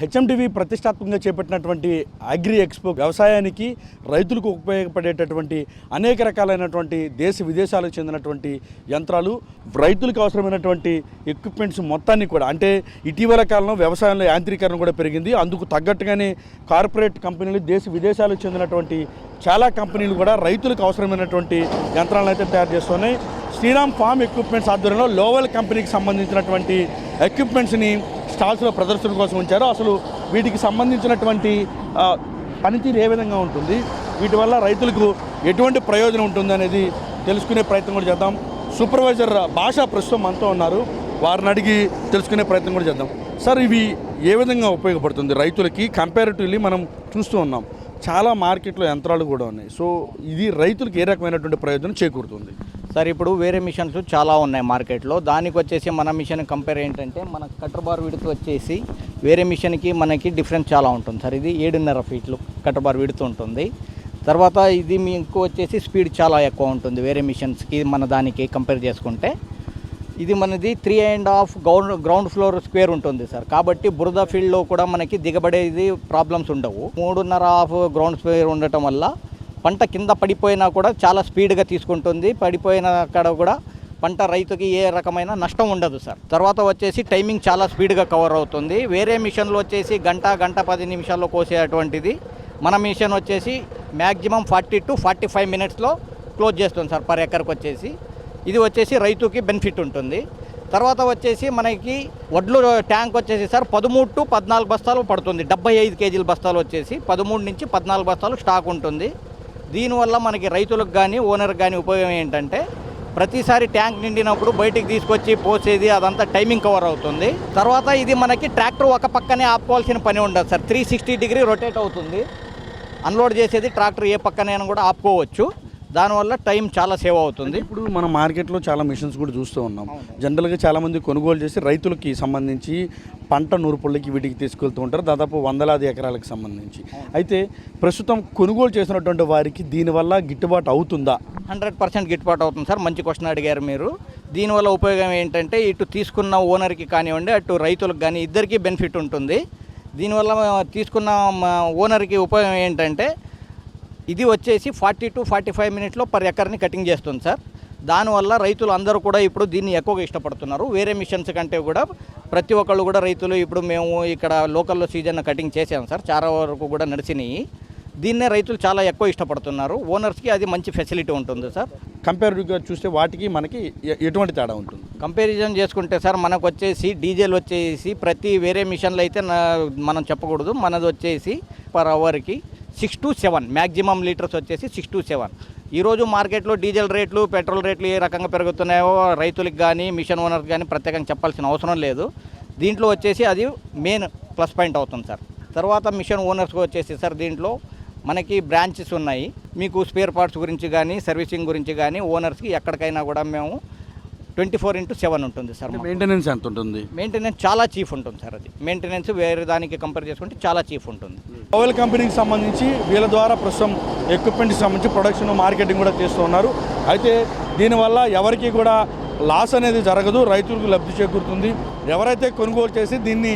HMDV ప్రతిష్టాత్మకంగా చేపట్టినటువంటి agri expo వ్యవసాయానికి రైతులకు ఉపయోగపడేటటువంటి అనేక రకాలైనటువంటి దేశ విదేశాలకు చెందినటువంటి యంత్రాలు రైతులకు అవసరమైనటువంటి ఎక్విప్మెంట్స్ మొత్తాన్ని కూడా అంటే ఇటీవల కాలంలో వ్యవసాయంలో యాంత్రీకరణ కూడా పెరిగింది. అందుకు తగ్గట్టుగానే కార్పొరేట్ కంపెనీలు దేశ విదేశాలకు చెందినటువంటి చాలా కంపెనీలు కూడా రైతులకు అవసరమైనటువంటి యంత్రాలను అయితే తయారు చేస్తున్నాయి. శ్రీరామ్ ఫామ్ ఎక్విప్మెంట్స్ ఆధ్వర్యంలో లోవల్ కంపెనీకి సంబంధించినటువంటి ఎక్విప్మెంట్స్ని స్టాల్స్లో ప్రదర్శన కోసం ఉంచారు. అసలు వీటికి సంబంధించినటువంటి పనితీరు ఏ విధంగా ఉంటుంది? వీటి వల్ల రైతులకు ఎటువంటి ప్రయోజనం ఉంటుంది అనేది తెలుసుకునే ప్రయత్నం కూడా చేద్దాం. సూపర్వైజర్ భాష ప్రస్తుతం మనతో ఉన్నారు. వారిని అడిగి తెలుసుకునే ప్రయత్నం కూడా చేద్దాం. సార్ ఇవి ఏ విధంగా ఉపయోగపడుతుంది రైతులకి? కంపారిటివ్లీ మనం చూస్తూ ఉన్నాం. చాలా మార్కెట్లో యంత్రాలు కూడా ఉన్నాయి. సో ఇది రైతులకు ఏ రకమైనటువంటి ప్రయోజనం చేకూరుతుంది? సార్ ఇప్పుడు వేరే మిషన్స్ చాలా ఉన్నాయి మార్కెట్లో. దానికి వచ్చేసి మన మిషన్ కంపేర్ ఏంటంటే మన కట్టర్ బార్ విడుతు వచ్చేసి వేరే మిషన్కి మనకి డిఫరెన్స్ చాలా ఉంటుంది. సార్ ఇది ఏడున్నర ఫీట్లు కట్టర్ బార్ విడుతు ఉంటుంది. తర్వాత ఇది మీకు వచ్చేసి స్పీడ్ చాలా ఎక్కువ ఉంటుంది వేరే మిషన్స్కి మన దానికి కంపేర్ చేసుకుంటే. ఇది మనది three and half ground ground floor square ఉంటుంది సార్. కాబట్టి బురద ఫీల్డ్లో కూడా మనకి దిగబడేది ప్రాబ్లమ్స్ ఉండవు. మూడున్నర హాఫ్ గ్రౌండ్ స్క్వేర్ ఉండటం వల్ల పంట కింద పడిపోయినా కూడా చాలా స్పీడ్గా తీసుకుంటుంది. పడిపోయిన అక్కడ కూడా పంట రైతుకి ఏ రకమైన నష్టం ఉండదు సార్. తర్వాత వచ్చేసి టైమింగ్ చాలా స్పీడ్గా కవర్ అవుతుంది. వేరే మిషన్లో వచ్చేసి గంట గంట పది నిమిషాల్లో కోసేటువంటిది. మన మిషన్ వచ్చేసి maximum forty to forty five మినిట్స్లో క్లోజ్ చేస్తుంది సార్ పర్ ఎకర్కి వచ్చేసి. ఇది వచ్చేసి రైతుకి బెనిఫిట్ ఉంటుంది. తర్వాత వచ్చేసి మనకి వడ్లు ట్యాంక్ వచ్చేసి సార్ పదమూడు టు పద్నాలుగు బస్తాలు పడుతుంది. డెబ్బై ఐదు కేజీల బస్తాలు వచ్చేసి పదమూడు నుంచి పద్నాలుగు బస్తాలు స్టాక్ ఉంటుంది. దీనివల్ల మనకి రైతులకు కానీ ఓనర్కి కానీ ఉపయోగం ఏంటంటే ప్రతిసారి ట్యాంక్ నిండినప్పుడు బయటికి తీసుకొచ్చి పోసేది అదంతా టైమింగ్ కవర్ అవుతుంది. తర్వాత ఇది మనకి ట్రాక్టర్ ఒక పక్కనే ఆపుకోవాల్సిన పని ఉండదు sir. Three sixty degree rotate అవుతుంది. అన్లోడ్ చేసేది ట్రాక్టర్ ఏ పక్కనైనా కూడా ఆపుకోవచ్చు. దానివల్ల టైం చాలా సేవ్ అవుతుంది. ఇప్పుడు మన మార్కెట్లో చాలా మిషన్స్ కూడా చూస్తూ ఉన్నాం. జనరల్గా చాలామంది కొనుగోలు చేసి రైతులకి సంబంధించి పంట నూర్పుళ్ళకి వీటికి తీసుకెళ్తూ ఉంటారు. దాదాపు వందలాది ఎకరాలకు సంబంధించి. అయితే ప్రస్తుతం కొనుగోలు చేసినటువంటి వారికి దీనివల్ల గిట్టుబాటు అవుతుందా? హండ్రెడ్ పర్సెంట్ గిట్టుబాటు అవుతుంది సార్. మంచి క్వశ్చన్ అడిగారు మీరు. దీనివల్ల ఉపయోగం ఏంటంటే ఇటు తీసుకున్న ఓనర్కి కానివ్వండి అటు రైతులకు కానీ ఇద్దరికీ బెనిఫిట్ ఉంటుంది. దీనివల్ల తీసుకున్న ఓనర్కి ఉపయోగం ఏంటంటే ఇది వచ్చేసి ఫార్టీ టు ఫార్టీ ఫైవ్ మినిట్స్లో పర్ ఎకర్ని కటింగ్ చేస్తుంది సార్. దానివల్ల రైతులు అందరూ కూడా ఇప్పుడు దీన్ని ఎక్కువగా ఇష్టపడుతున్నారు. వేరే మిషన్స్ కంటే కూడా ప్రతి ఒక్కళ్ళు కూడా రైతులు ఇప్పుడు మేము ఇక్కడ లోకల్లో సీజన్ కటింగ్ చేసాం సార్. చాలా వరకు కూడా నడిచినాయి. దీన్నే రైతులు చాలా ఎక్కువ ఇష్టపడుతున్నారు. ఓనర్స్కి అది మంచి ఫెసిలిటీ ఉంటుంది సార్. కంపారిటివ్గా చూస్తే వాటికి మనకి ఎటువంటి తేడా ఉంటుంది? కంపారిజన్ చేసుకుంటే సార్ మనకు వచ్చేసి డీజిల్ వచ్చేసి ప్రతి వేరే మిషన్లు అయితే మనం చెప్పకూడదు. మనది వచ్చేసి per అవర్కి six to seven maximum litres వచ్చేసి సిక్స్ టు సెవెన్. ఈరోజు మార్కెట్లో డీజిల్ రేట్లు పెట్రోల్ రేట్లు ఏ రకంగా పెరుగుతున్నాయో రైతులకు కానీ మిషన్ ఓనర్కి కానీ ప్రత్యేకంగా చెప్పాల్సిన అవసరం లేదు. దీంట్లో వచ్చేసి అది మెయిన్ ప్లస్ పాయింట్ అవుతుంది సార్. తర్వాత మిషన్ ఓనర్స్కి వచ్చేసి సార్ దీంట్లో మనకి బ్రాంచెస్ ఉన్నాయి. మీకు స్పేర్ పార్ట్స్ గురించి కానీ సర్వీసింగ్ గురించి కానీ ఓనర్స్కి ఎక్కడికైనా కూడా మేము ట్వంటీ ఫోర్ ఇంటూ సెవెన్ ఉంటుంది సార్. మెయింటెనెన్స్ ఎంత ఉంటుంది? మెయింటెనెన్స్ చాలా చీఫ్ ఉంటుంది సార్ అది. మెయింటెనెన్స్ వేరే దానికి కంపేర్ చేసుకుంటే చాలా చీఫ్ ఉంటుంది. ఓవెల్ కంపెనీకి సంబంధించి వీళ్ళ ద్వారా ప్రస్తుతం ఎక్విప్మెంట్కి సంబంధించి ప్రొడక్షన్ మార్కెటింగ్ కూడా చేస్తూ ఉన్నారు. అయితే దీనివల్ల ఎవరికి కూడా లాస్ అనేది జరగదు రైతులకు లబ్ధి చేకూరుతుంది. ఎవరైతే కొనుగోలు చేసి దీన్ని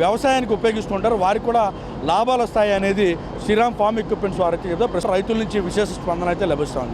వ్యవసాయానికి ఉపయోగిస్తుంటారో వారికి కూడా లాభాలు వస్తాయి అనేది శ్రీరామ్ ఫార్మ్ ఎక్విప్మెంట్స్ వారికి చెప్తే ప్రస్తుతం రైతుల నుంచి విశేష స్పందన అయితే లభిస్తుంది.